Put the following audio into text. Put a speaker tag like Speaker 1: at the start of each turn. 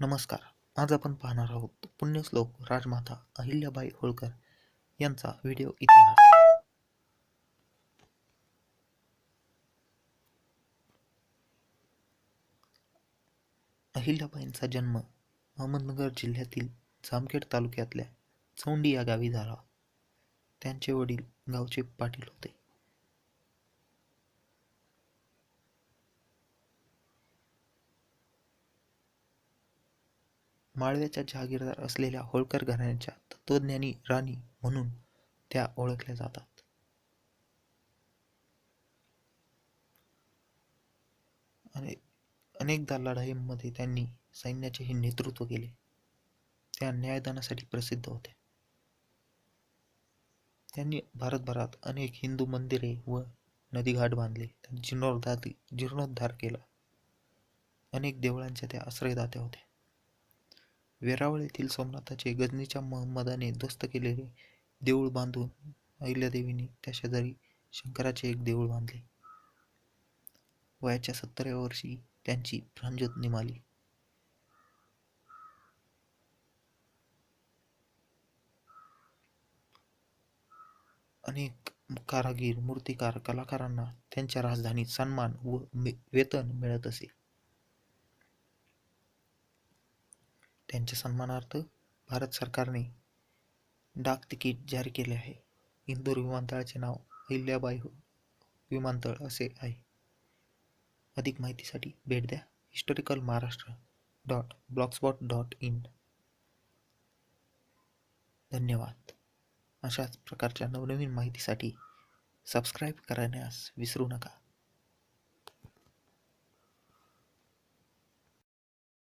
Speaker 1: नमस्कार. आज आपण पाहणार आहोत पुण्यश्लोक राजमाता अहिल्याबाई होळकर यांचा व्हिडिओ इतिहास. अहिल्याबाईंचा जन्म अहमदनगर जिल्ह्यातील जामखेड तालुक्यातल्या चौंडी या गावी झाला. त्यांचे वडील गावचे पाटील होते. माळव्याच्या जहागीरदार असलेल्या होळकर घराण्याच्या तत्वज्ञानी राणी म्हणून त्या ओळखल्या जातात. अने अनेकदा लढाईमध्ये त्यांनी सैन्याचेही नेतृत्व केले. त्या न्यायदानासाठी प्रसिद्ध होत्या त्यांनी भारतभरात अनेक हिंदू मंदिरे व नदीघाट बांधले. जीर्णोद्धार जीर्णोद्धार केला. अनेक देवळांच्या त्या आश्रयदात्या होत्या. वेरावळ येथील सोमनाथाचे गजनीच्या महम्मदाने ध्वस्त केलेले देऊळ बांधून अहिल्यादेवीने त्या शेजारी शंकराचे एक देऊळ बांधले. वयाच्या सत्तराव्या वर्षी त्यांची प्राणज्योत निमाली. अनेक कारागीर मूर्तिकार कलाकारांना त्यांच्या राजधानीत सन्मान व वेतन मिळत असे. त्यांच्या सन्मानार्थ भारत सरकारने डाक तिकीट जारी केले आहे. इंदोर विमानतळाचे नाव अहिल्याबाई हो- विमानतळ असे आहे. अधिक माहितीसाठी भेट द्या. Historical Maharashtra dot blogspot dot in. धन्यवाद. अशाच प्रकारच्या नवनवीन माहितीसाठी सबस्क्राईब करण्यास विसरू नका.